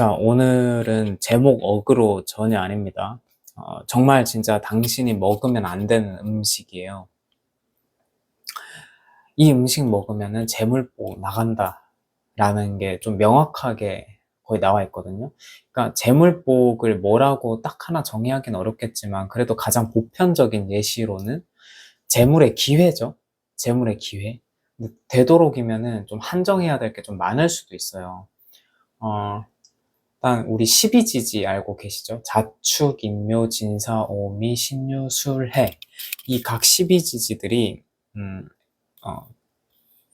자, 오늘은 제목 어그로 전혀 아닙니다. 어, 정말 진짜 당신이 먹으면 안 되는 음식이에요. 이 음식 먹으면은 재물보 나간다. 라는 게 좀 명확하게 거의 나와 있거든요. 그러니까 재물복을 뭐라고 딱 하나 정의하기는 어렵겠지만 그래도 가장 보편적인 예시로는 재물의 기회죠. 재물의 기회. 되도록이면은 좀 한정해야 될 게 좀 많을 수도 있어요. 어, 일단 우리 12지지 알고 계시죠? 자축, 인묘, 진사, 오미, 신유, 술해 이 각 12지지들이 음, 어,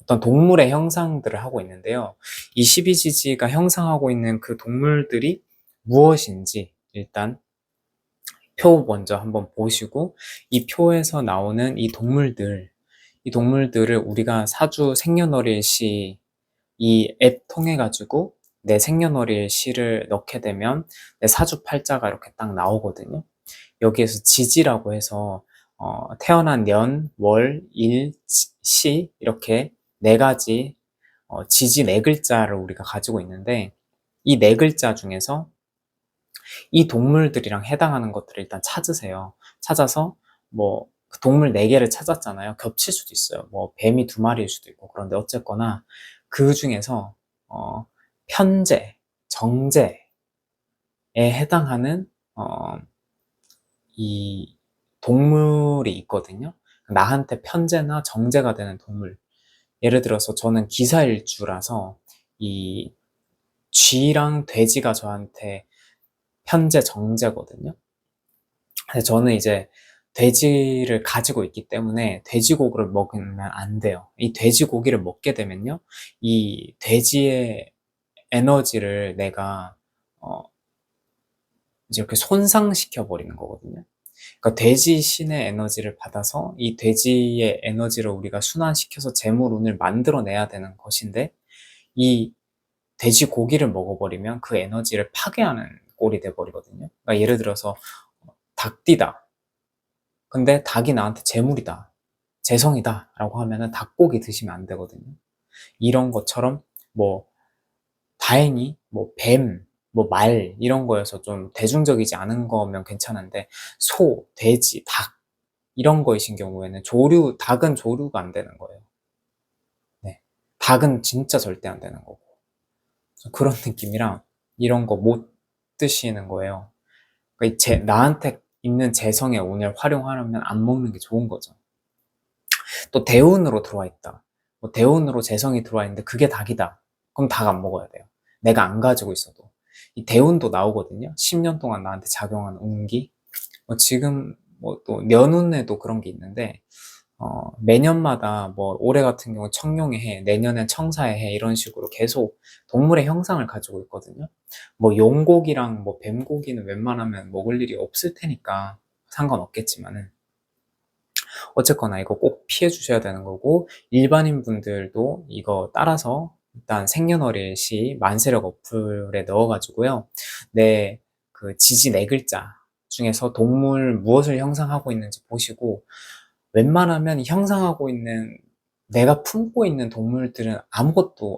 어떤 동물의 형상들을 하고 있는데요. 이 12지지가 형상하고 있는 그 동물들이 무엇인지 일단 표 먼저 한번 보시고 이 표에서 나오는 이 동물들 이 동물들을 우리가 사주 생년월일 시 이 앱 통해 가지고 내 생년월일 시를 넣게 되면 내 사주 팔자가 이렇게 딱 나오거든요. 여기에서 지지라고 해서 어, 태어난 년, 월, 일, 시 이렇게 네 가지 어, 지지 네 글자를 우리가 가지고 있는데 이 네 글자 중에서 이 동물들이랑 해당하는 것들을 일단 찾으세요. 찾아서 뭐 그 동물 네 개를 찾았잖아요. 겹칠 수도 있어요. 뭐 뱀이 두 마리일 수도 있고 그런데 어쨌거나 그 중에서 어, 편제, 정제에 해당하는 어, 이 동물이 있거든요. 나한테 편제나 정제가 되는 동물. 예를 들어서 저는 기사일주라서 이 쥐랑 돼지가 저한테 편제, 정제거든요. 근데 저는 이제 돼지를 가지고 있기 때문에 돼지고기를 먹으면 안 돼요. 이 돼지고기를 먹게 되면요. 이 돼지의 에너지를 내가 어 이제 이렇게 손상시켜 버리는 거거든요. 그러니까 돼지 신의 에너지를 받아서 이 돼지의 에너지를 우리가 순환시켜서 재물운을 만들어내야 되는 것인데 이 돼지 고기를 먹어버리면 그 에너지를 파괴하는 꼴이 돼버리거든요. 그러니까 예를 들어서 닭띠다. 근데 닭이 나한테 재물이다. 재성이다. 라고 하면은 닭고기 드시면 안 되거든요. 이런 것처럼 뭐 다행히 뭐 뱀, 뭐 말 이런 거여서 좀 대중적이지 않은 거면 괜찮은데 소, 돼지, 닭 이런 거이신 경우에는 조류, 닭은 조류가 안 되는 거예요. 네. 닭은 진짜 절대 안 되는 거고. 그런 느낌이랑 이런 거 못 드시는 거예요. 그러니까 제, 나한테 있는 재성의 운을 활용하려면 안 먹는 게 좋은 거죠. 또 대운으로 들어와 있다. 뭐 대운으로 재성이 들어와 있는데 그게 닭이다. 그럼 닭안 먹어야 돼요. 내가 안 가지고 있어도. 이 대운도 나오거든요. 10년 동안 나한테 작용한 운기. 뭐 지금 뭐또 년운에도 그런 게 있는데, 어, 매년마다 뭐 올해 같은 경우 청룡의 해, 내년엔 청사의 해 이런 식으로 계속 동물의 형상을 가지고 있거든요. 뭐 용고기랑 뭐 뱀고기는 웬만하면 먹을 일이 없을 테니까 상관없겠지만은 어쨌거나 이거 꼭 피해 주셔야 되는 거고 일반인 분들도 이거 따라서 일단 생년월일 시 만세력 어플에 넣어가지고요. 내 그 지지 네 글자 중에서 동물 무엇을 형상하고 있는지 보시고 웬만하면 형상하고 있는 내가 품고 있는 동물들은 아무것도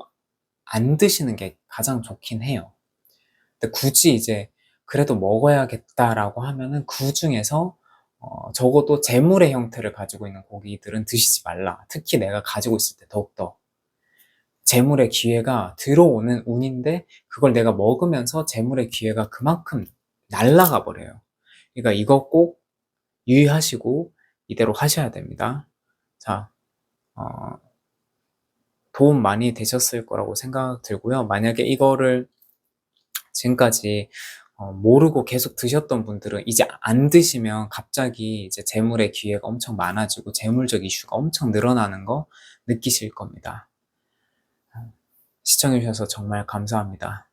안 드시는 게 가장 좋긴 해요. 근데 굳이 이제 그래도 먹어야겠다라고 하면은 그 중에서 어, 적어도 재물의 형태를 가지고 있는 고기들은 드시지 말라. 특히 내가 가지고 있을 때 더욱더 재물의 기회가 들어오는 운인데 그걸 내가 먹으면서 재물의 기회가 그만큼 날라가 버려요. 그러니까 이거 꼭 유의하시고 이대로 하셔야 됩니다. 자, 어, 도움 많이 되셨을 거라고 생각 들고요. 만약에 이거를 지금까지 어, 모르고 계속 드셨던 분들은 이제 안 드시면 갑자기 이제 재물의 기회가 엄청 많아지고 재물적 이슈가 엄청 늘어나는 거 느끼실 겁니다. 시청해주셔서 정말 감사합니다.